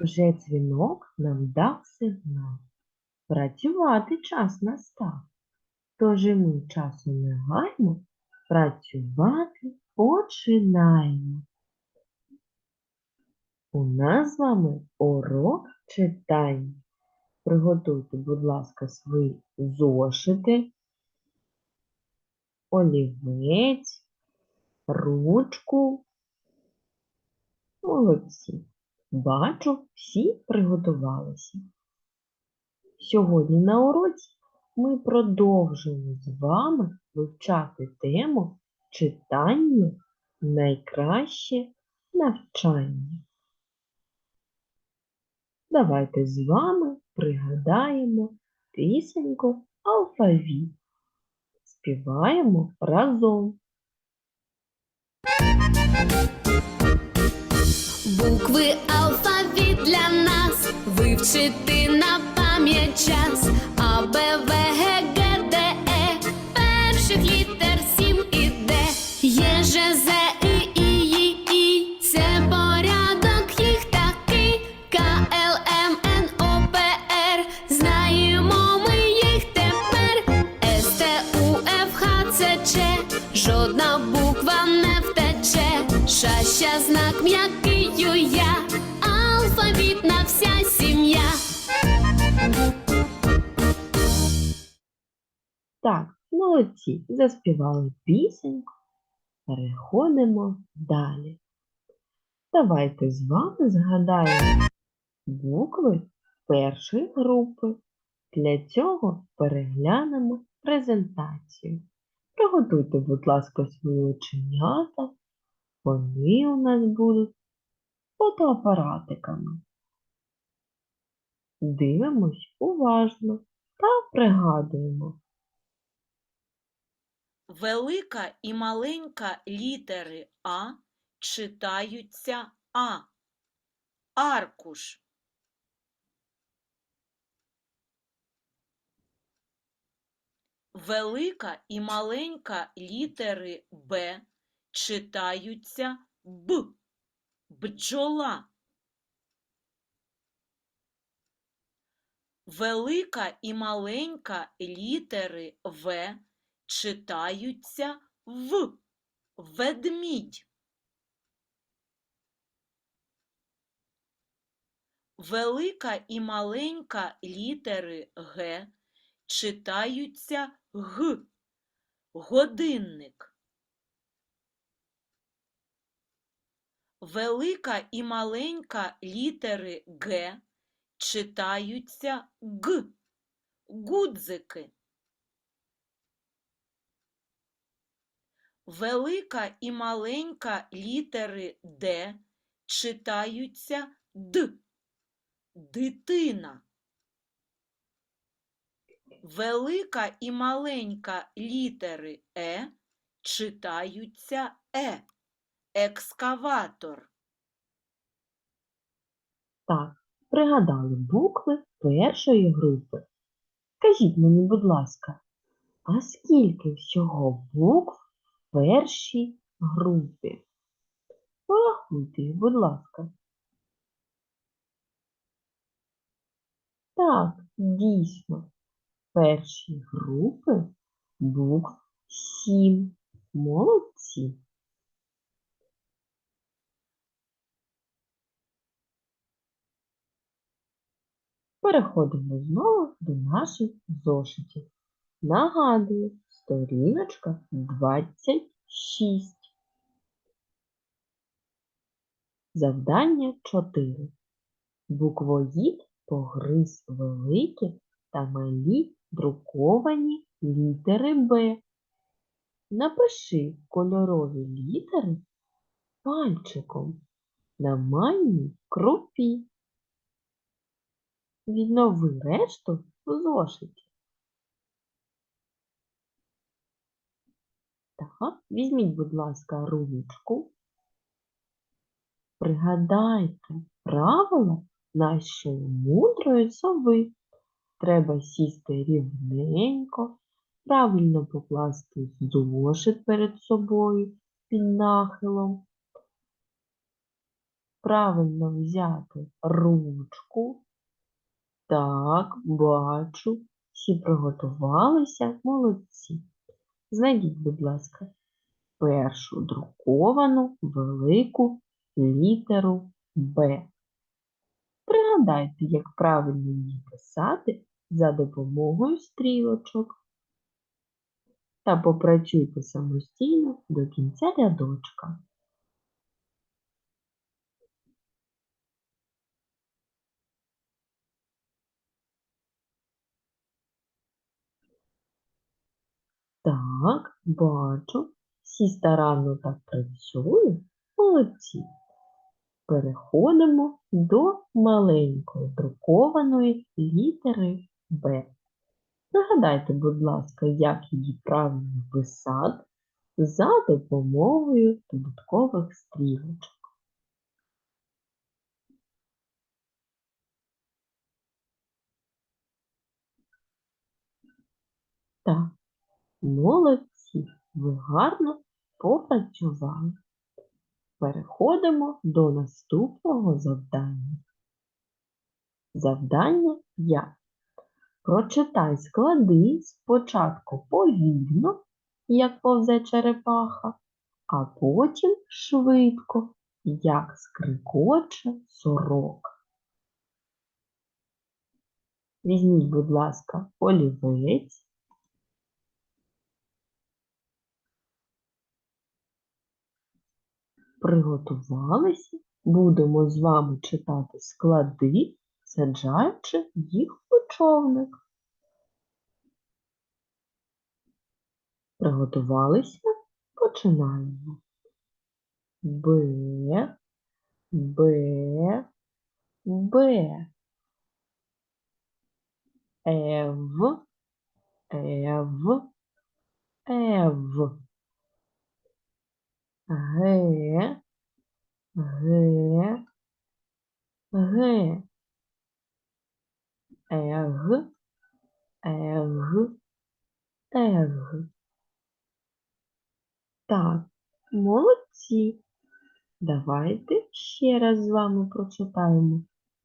Вже дзвінок нам дав сигнал. Працювати час настав. Тож і ми часу не гаймо, працювати починаємо. У нас з вами урок читання. Приготуйте, будь ласка, свої зошити, олівець, ручку. Молодці. Бачу, всі приготувалися. Сьогодні на уроці ми продовжуємо з вами вивчати тему читання найкраще навчання. Давайте з вами пригадаємо пісеньку алфавіт. Співаємо разом. Букви алфавіт для нас вивчити на пам'ять час. А, Б, В, Г, Г, Д, Е. Перших літер сім і Д. Є, Ж, З, І, І, І, І. Це порядок їх такий. К, Л, М, Н, О, П, Р. Знаємо ми їх тепер. С, Т, У, Ф, Х, Ц, Ч. Жодна буква не втече. Ша, ща, знак м'який Так, молодці, заспівали пісеньку. Переходимо далі. Давайте з вами згадаємо букви першої групи. Для цього переглянемо презентацію. Приготуйте, будь ласка, свої оченята. Вони у нас будуть фотоапаратиками. Дивимось уважно та пригадуємо. Велика і маленька літери А читаються А. Аркуш. Велика і маленька літери Б читаються Б. Бджола. Велика і маленька літери В читаються В. Ведмідь. Велика і маленька літери Г читаються Г. Годинник. Велика і маленька літери Г читаються Г. Гудзики. Велика і маленька літери Д читаються Д. Дитина. Велика і маленька літери Е читаються Е. Екскаватор. Так, пригадали букви першої групи. Скажіть мені, будь ласка, а скільки всього букв першій групі? Порахуйте їх, будь ласка. Так, дійсно, в першій групи букв сім. Молодці. Переходимо знову до наших зошитів. Нагадую, сторіночка 26. Завдання 4. Буквоїд погриз великі та малі друковані літери Б. Напиши кольорові літери пальчиком на манній крупі. Віднови решту в зошиті. Так, візьміть, будь ласка, ручку. Пригадайте правила нашої мудрої сови. Треба сісти рівненько, правильно покласти зошит перед собою під нахилом. правильно взяти ручку? Так, бачу. Всі приготувалися, молодці. Знайдіть, будь ласка, першу друковану велику літеру Б. Пригадайте, як правильно її писати за допомогою стрілочок. Та попрацюйте самостійно до кінця рядочка. Так, бачу, всі старанно так працюють, молодці. Переходимо до маленької друкованої літери Б. Нагадайте, будь ласка, як її правильно писати за допомогою додаткових стрілочок. Так, молодці, ви гарно попрацювали. Переходимо до наступного завдання. Завдання 5. Прочитай склади спочатку повільно, як повзе черепаха, а потім швидко, як скрикоче сорок. Візьміть, будь ласка, олівець. Приготувалися. Будемо з вами читати склади, саджаючи їх у човник. Приготувалися? Починаємо. Б, Б, Б. Ев, Ев, Ев. Г, Г, Г. Ег, Ег, Ег. Так, молодці. Давайте ще раз з вами прочитаємо,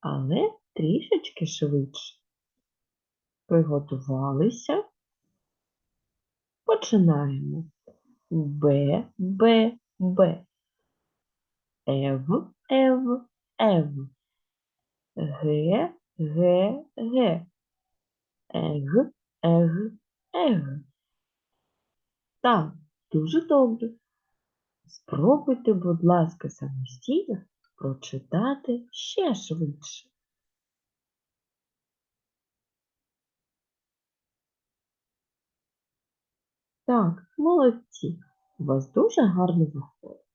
але трішечки швидше. Приготувалися. Починаємо. Б, Б, Б. Ев, Ев, Ев. Г, Г, Г. Ег, Ег, Ег. Так, дуже добре. Спробуйте, будь ласка, самостійно прочитати ще швидше. Так, молодці. У вас дуже гарно виходить.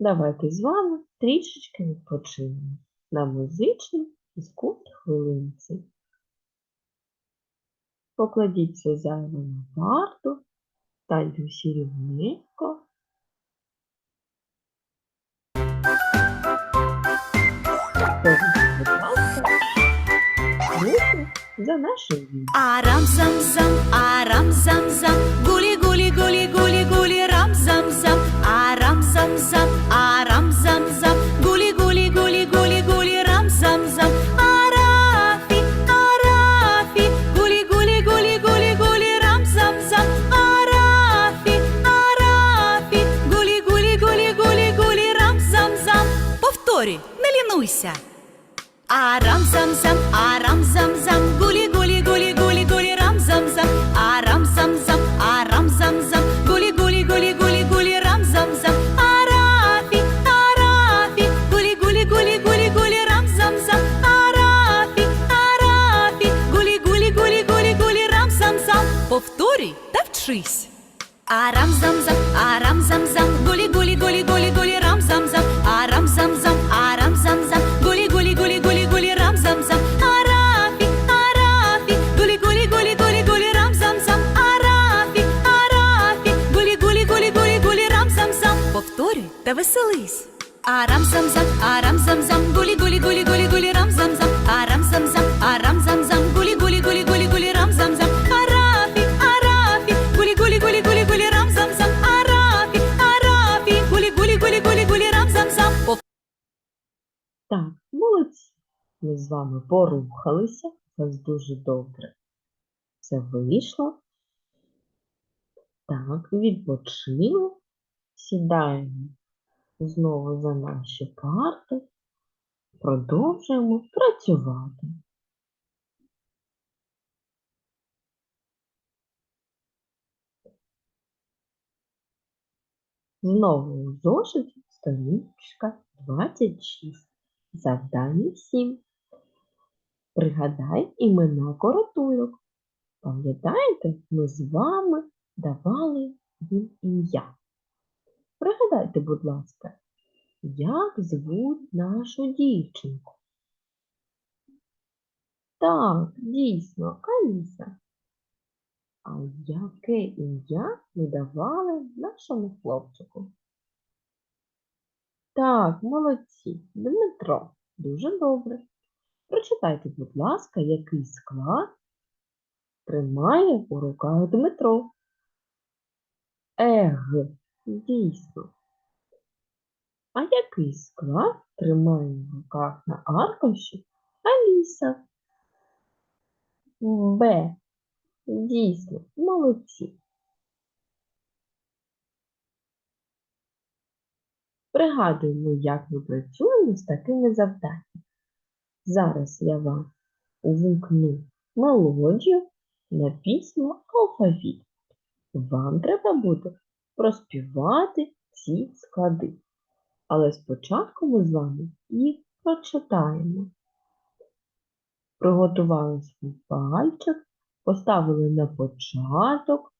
Давайте з вами трішечки відпочинемо на музичній фізкульт хвилинці. Покладіться зайву на парту, станьте всі рівненько. Арафі, гулі гулі гулі гулі гулі рам зам зам, арафі, арафі, гулі гулі гулі гулі гулі рам зам зам. Повторюй, не лінуйся. Арам вчись. Арам зам зам, арам зам зам, гулі гулі гулі гулі гулі рам зам зам, арам зам зам, арам зам зам, гулі гулі гулі гулі гулі рам зам зам, арафі, арафі, гулі гулі гулі гулі гулі рам зам зам, арафі, арафі, гулі гулі гулі гулі гулі рам зам зам. Повторюй та веселись. Арам зам зам, арам зам зам, гулі гулі гулі гулі гулі рам зам зам, арам зам зам, арам зам зам, з вами порухалися. Це дуже добре. Це вийшло. Так, відпочили. Сідаємо знову за наші парти. Продовжуємо працювати. Знову у зошиті сторіночка 26. Завдання 7. Пригадай імена коротуйок. Пам'ятаєте, ми з вами давали їм ім'я. Пригадайте, будь ласка, як звуть нашу дівчинку? Так, дійсно, Аліса. А яке ім'я ми давали нашому хлопчику? Так, молодці, Дмитро, дуже добре. Прочитайте, будь ласка, який склад тримає у руках Дмитро. Ег, дійсно. А який склад тримає в руках на аркуші Аліса? Б. Дійсно, молодці. Пригадуємо, як ми працюємо з такими завданнями. Зараз я вам увімкну мелодію на пісню алфавіт. Вам треба буде проспівати ці склади. Але спочатку ми з вами їх прочитаємо. Приготували свій пальчик, поставили на початок.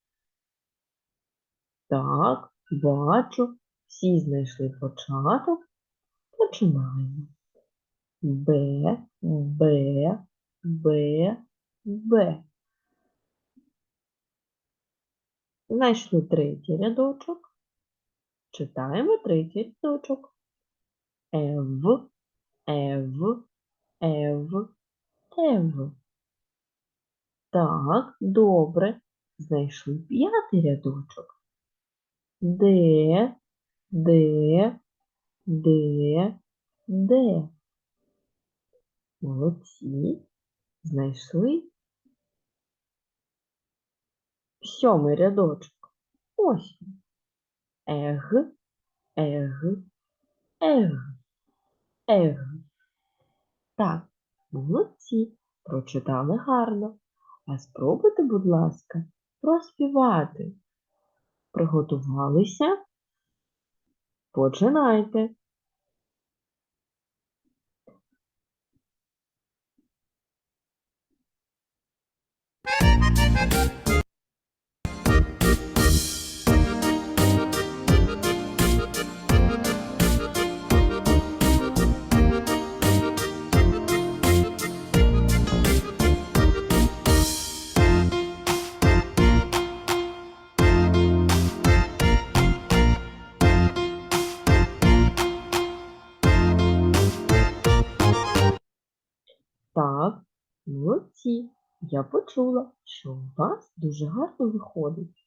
Так, бачу, всі знайшли початок. Починаємо. Б, Б, Б, Б. Знайшли третій рядочок. Читаємо третій рядочок. Ев, ев, ев, ев. Так, добре. Знайшли п'ятий рядочок. Де, де, де, де. Молодці. Знайшли сьомий рядочок. Ось. Ег, ег, ег, ег. Так, молодці, прочитали гарно. А спробуйте, будь ласка, проспівати. Приготувалися? Починайте. Так, молодці. Я почула, що у вас дуже гарно виходить.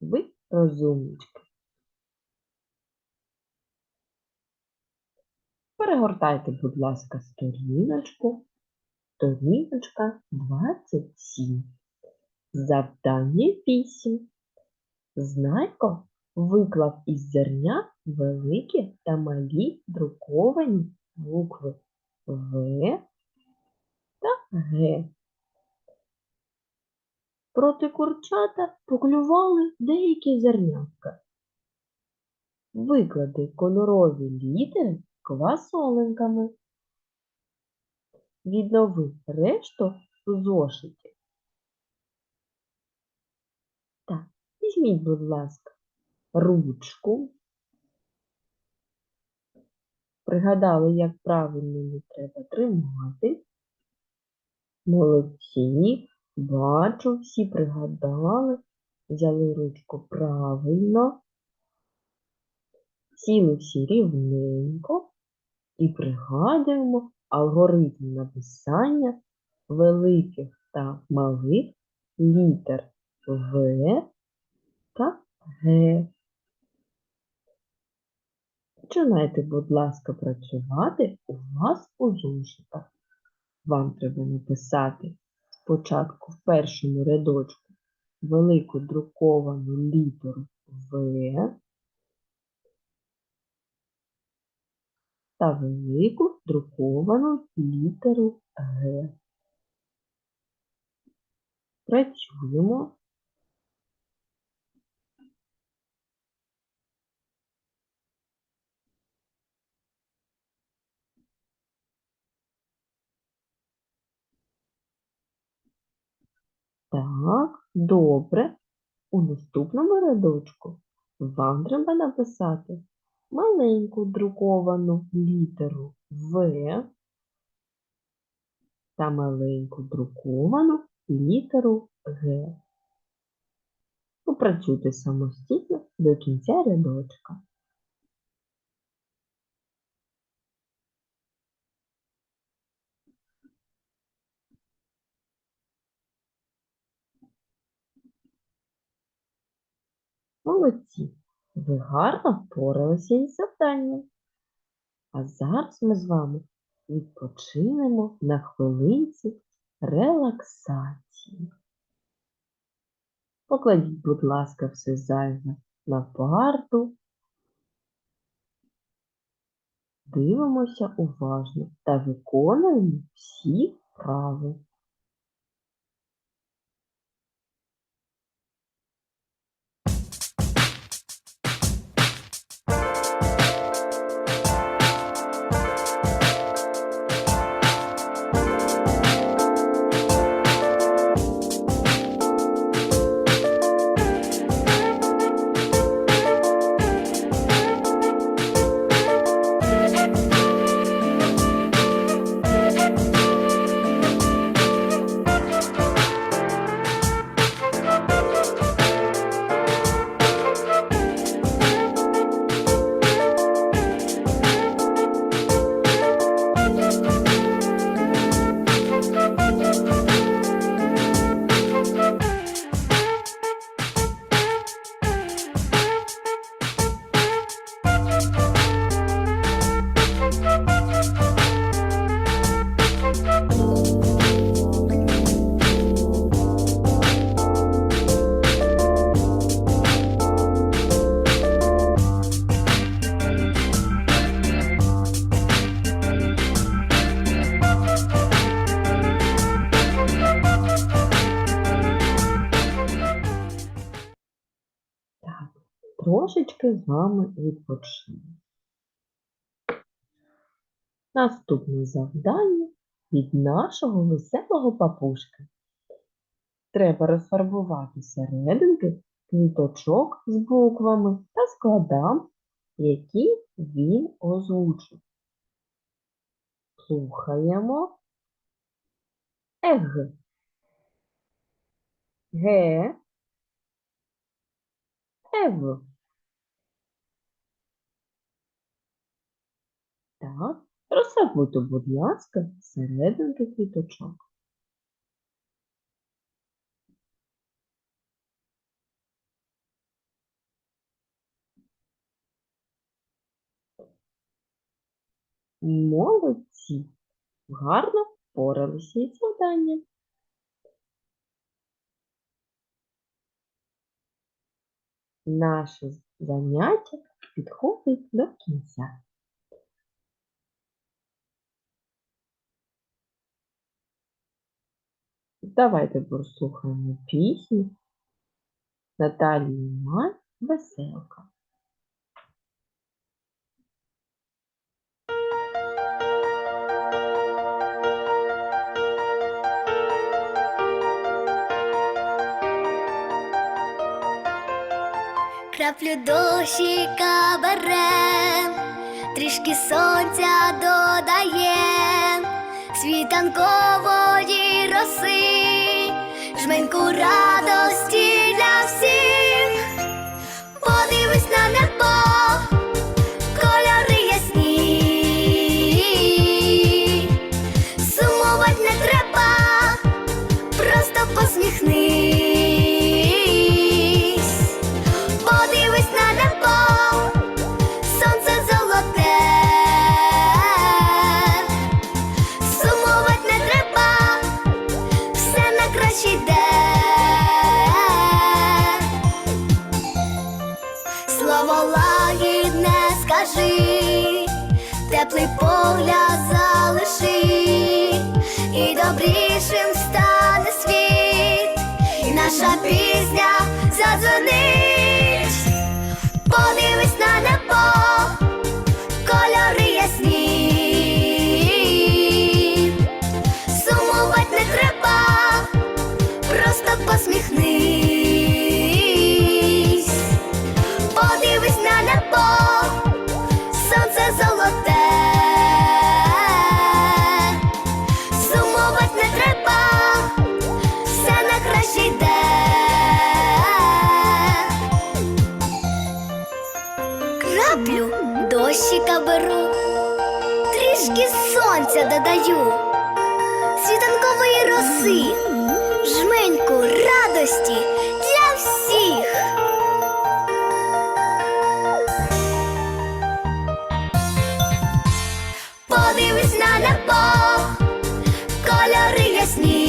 Ви розумнички. Перегортайте, будь ласка, сторіночку. Сторіночка 27. Завдання 8. Знайко виклав із зерня великі та малі друковані букви В та Г. Проти курчата поклювали деякі зернятка. Виклади кольорові літери квасолинками. Віднови решту в зошиті. Так, візьміть, будь ласка, ручку. Пригадали, як правильно її треба тримати. Молодці, бачу, всі пригадали, взяли ручку правильно, сіли всі рівненько і пригадуємо алгоритм написання великих та малих літер В та Г. Починайте, будь ласка, працювати у вас у зошитах. вам треба написати спочатку в першому рядочку велику друковану літеру В та велику друковану літеру Г. Працюємо. Так, добре. У наступному рядочку вам треба написати маленьку друковану літеру В та маленьку друковану літеру Г. Попрацюйте самостійно до кінця рядочка. Молодці! Ви гарно впоралися із завданням. А зараз ми з вами відпочинемо на хвилинці релаксації. Покладіть, будь ласка, все зайве на парту. Дивимося уважно та виконуємо всі вправи. Вами відпочинемо. Наступне завдання від нашого веселого папушки. Треба розфарбувати серединки квіточок з буквами та складам, які він озвучив. Слухаємо. Ег. Ге. Ев. Так, розфарбуйте, будь ласка, серединки квіточок. Молодці! Гарно впоралися із завданням. Наше заняття підходить до кінця. Давайте прослухаємо пісню Наталії Май Веселка. Краплю дощика берем, трішки сонця додає, світанкової роси, жменьку радості для всіх. Подивись на небо, теплий погляд залиши, і добрішим стане світ, і наша пісня задзвонить. Подивись на небо, кольори ясні. Сумувать не треба, просто посміхнись. Подивись на небо, сонце золоте. Сонця додаю, світанкової роси, жменьку радості для всіх. Подивись на небо, кольори ясні.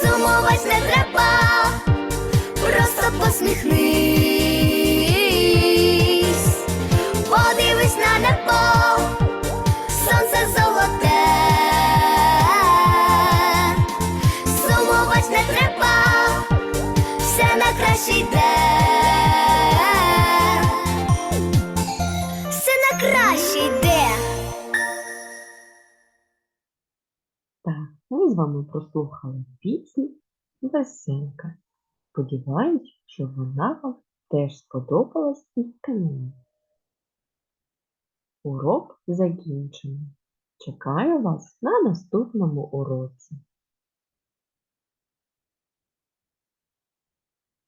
Сумувать не треба, просто посміхнись. Вами прослухали пісню Весенка. Сподіваюсь, що вона вам теж сподобалась і вканула. Урок закінчено. Чекаю вас на наступному уроці.